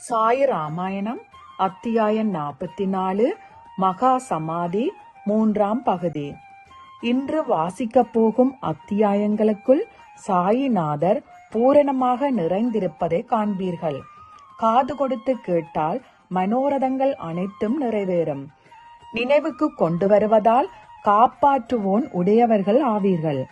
சாய் ராமாயணம் அத்தியாயம் நாற்பத்தி நாலு மகா சமாதி மூன்றாம் பகுதி. இன்று வாசிக்கப் போகும் அத்தியாயங்களுக்குள் சாயிநாதர் பூரணமாக நிறைந்திருப்பதை காண்பீர்கள். காது கொடுத்து கேட்டால் மனோரதங்கள் அனைத்தும் நிறைவேறும். நினைவுக்கு கொண்டு வருவதால் காப்பாற்றுவோன் உடையவர்கள் ஆவீர்கள்.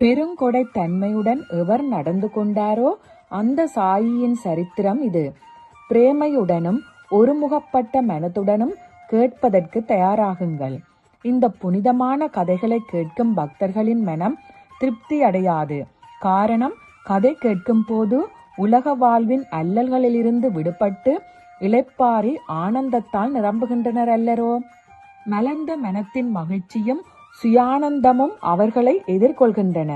பெருங்கொடை தன்மையுடன் எவர் நடந்து கொண்டாரோ அந்த சாயியின் சரித்திரம் இது. பிரேமையுடனும் ஒருமுகப்பட்ட மனத்துடனும் கேட்பதற்கு தயாராகுங்கள். இந்த புனிதமான கதைகளை கேட்கும் பக்தர்களின் மனம் திருப்தி அடையாது காரணம் கதை கேட்கும் போது உலக வாழ்வின் அல்லல்களிலிருந்து விடுபட்டு இளைப்பாரி ஆனந்தத்தால் நிரம்புகின்றனர் அல்லரோ? மலர்ந்த மனத்தின் மகிழ்ச்சியும் சுயானந்தமும் அவர்களை எதிர்கொள்கின்றன.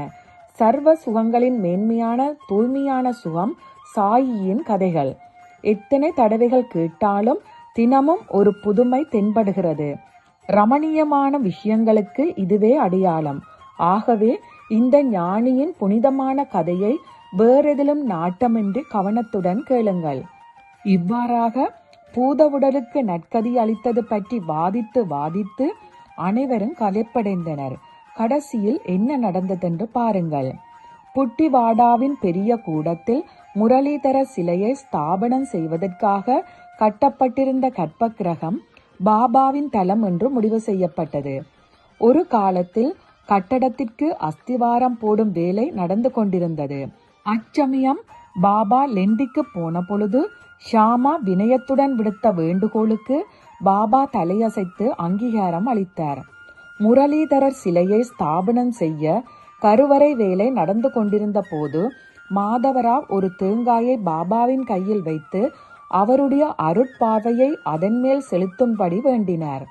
சர்வ சுகங்களின் மேன்மையான தூய்மையான சுகம் சாயியின் கதைகள். எத்தனை தடவைகள் கேட்டாலும் தினமும் ஒரு புதுமை தென்படுகிறது. ரமணீயமான விஷயங்களுக்கு இதுவே அடையாளம். ஆகவே இந்த ஞானியின் புனிதமான கதையை வேறெதிலும் நாட்டமின்றி கவனத்துடன் கேளுங்கள். இவ்வாறாக பூதவுடலுக்கு நற்கதி அளித்தது பற்றி வாதித்து வாதித்து அனைவரும் கலைப்படைந்தனர். கடைசியில் என்ன நடந்ததென்று பாருங்கள். புட்டிவாடாவின் பெரிய கூடத்தில் முரளிதர சிலையை ஸ்தாபனம் செய்வதற்காக கட்டப்பட்டிருந்த கற்பக்கிரகம் பாபாவின் தலம் என்று முடிவு செய்யப்பட்டது. ஒரு காலத்தில் கட்டடத்திற்கு அஸ்திவாரம் போடும் வேலை நடந்து கொண்டிருந்தது. அச்சமயம் பாபா லெண்டிக்கு போன பொழுது ஷாமா வினயத்துடன் விடுத்த வேண்டுகோளுக்கு பாபா தலையசைத்து அங்கீகாரம் அளித்தார். முரளிதரர் சிலையை ஸ்தாபனம் செய்ய கருவறை வேலை நடந்து கொண்டிருந்த போது மாதவராவ் ஒரு தேங்காயை பாபாவின் கையில் வைத்து அவருடைய அருட்பார்வையை அதன் மேல் செலுத்தும்படி வேண்டினார்.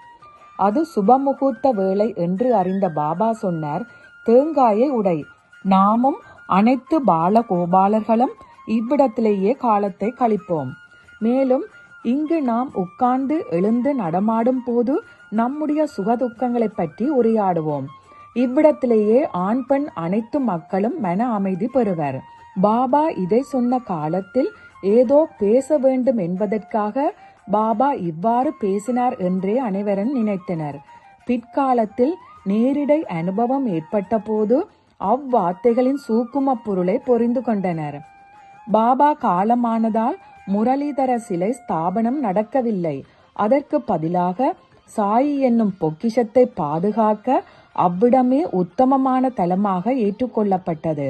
அது சுபமுகூர்த்த வேலை என்று அறிந்த பாபா சொன்னார் தேங்காயை உடை. நாமும் அனைத்து பாலகோபாலர்களும் இவ்விடத்திலேயே காலத்தை கழிப்போம். மேலும் இங்கு நாம் உட்கார்ந்து எழுந்து நடமாடும் போது நம்முடைய சுகதுக்கங்களை பற்றி உரையாடுவோம். இவ்விடத்திலேயே ஆண் பெண் அனைத்து மக்களும் மன அமைதி பெறுவர். பாபா இதை சொன்ன காலத்தில் ஏதோ பேச வேண்டும் என்பதற்காக பாபா இவ்வாறு பேசினார் என்றே அனைவரும் நினைத்தனர். பிற்காலத்தில் நேரிடை அனுபவம் ஏற்பட்ட போது அவ்வார்த்தைகளின் சூக்கும பொருளை பொறிந்து கொண்டனர். பாபா காலமானதால் முரளிதர சிலை ஸ்தாபனம் நடக்கவில்லை. அதற்கு பதிலாக சாயி என்னும் பொக்கிஷத்தை பாதுகாக்க அவ்விடமே உத்தமமான தலமாக ஏற்றுக்கொள்ளப்பட்டது.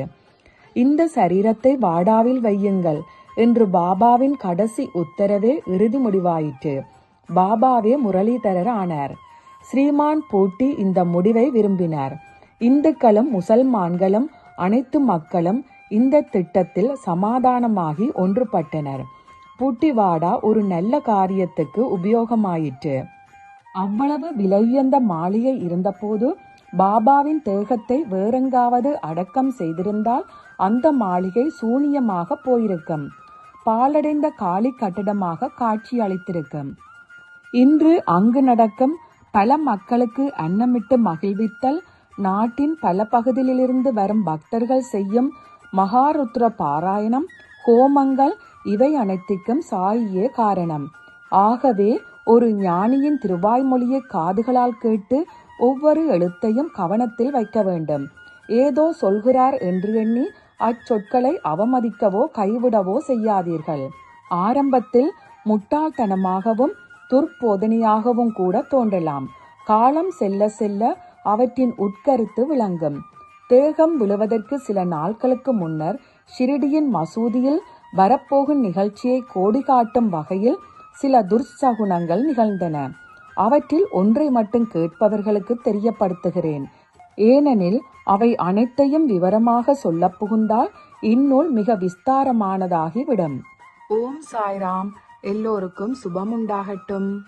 இந்த சரீரத்தை வாடாவில் வையுங்கள் என்று பாபாவின் கடைசி உத்தரவே இறுதி முடிவாயிற்று. பாபாவே முரளிதரர் ஆனார். ஸ்ரீமான் பூட்டி இந்த முடிவை விரும்பினார். இந்துக்களும் முசல்மான்களும் அனைத்து மக்களும் இந்த திட்டத்தில் சமாதானமாகி ஒன்றுபட்டனர். பூட்டிவாடா ஒரு நல்ல காரியத்துக்கு உபயோகமாயிற்று. அவ்வளவு விலையுயர்ந்த மாளிகை இருந்தபோது பாபாவின் தேகத்தை வேறெங்காவது அடக்கம் செய்திருந்தால் அந்த மாளிகை சூனியமாக போயிருக்கும். பாலடைந்த காலி கட்டிடமாக காட்சி அளித்திருக்கும் இன்று அங்கு நடக்கும் பல மக்களுக்கு அன்னமிட்டு மகிழ்வித்தல் நாட்டின் பல பகுதியிலிருந்து வரும் பக்தர்கள் செய்யும் மகாருத்ர பாராயணம் ஹோமங்கள் இவை அனைத்துக்கும் சாயியே காரணம். ஆகவே ஒரு ஞானியின் திருவாய்மொழியை காதுகளால் கேட்டு ஒவ்வொரு எழுத்தையும் கவனத்தில் வைக்க வேண்டும். ஏதோ சொல்கிறார் என்று எண்ணி அச்சொற்களை அவமதிக்கவோ கைவிடவோ செய்யாதீர்கள். ஆரம்பத்தில் முட்டாள்தனமாகவும் துர்போதனையாகவும் கூட தோன்றலாம். காலம் செல்ல செல்ல அவற்றின் உட்கருத்து விளங்கும். தேகம் விழுவதற்கு சில நாட்களுக்கு முன்னர் ஷிரிடியின் மசூதியில் வரப்போகும் நிகழ்ச்சியை கோடி காட்டும் வகையில் சில துர்சகுணங்கள் நிகழ்ந்தன. அவற்றில் ஒன்றை மட்டும் கேட்பவர்களுக்கு தெரியப்படுத்துகிறேன். ஏனெனில் அவை அனைத்தையும் விவரமாக சொல்ல புகுந்தால் இந்நூல் மிக விஸ்தாரமானதாகிவிடும். ஓம் சாய்ராம். எல்லோருக்கும் சுபமுண்டாகட்டும்.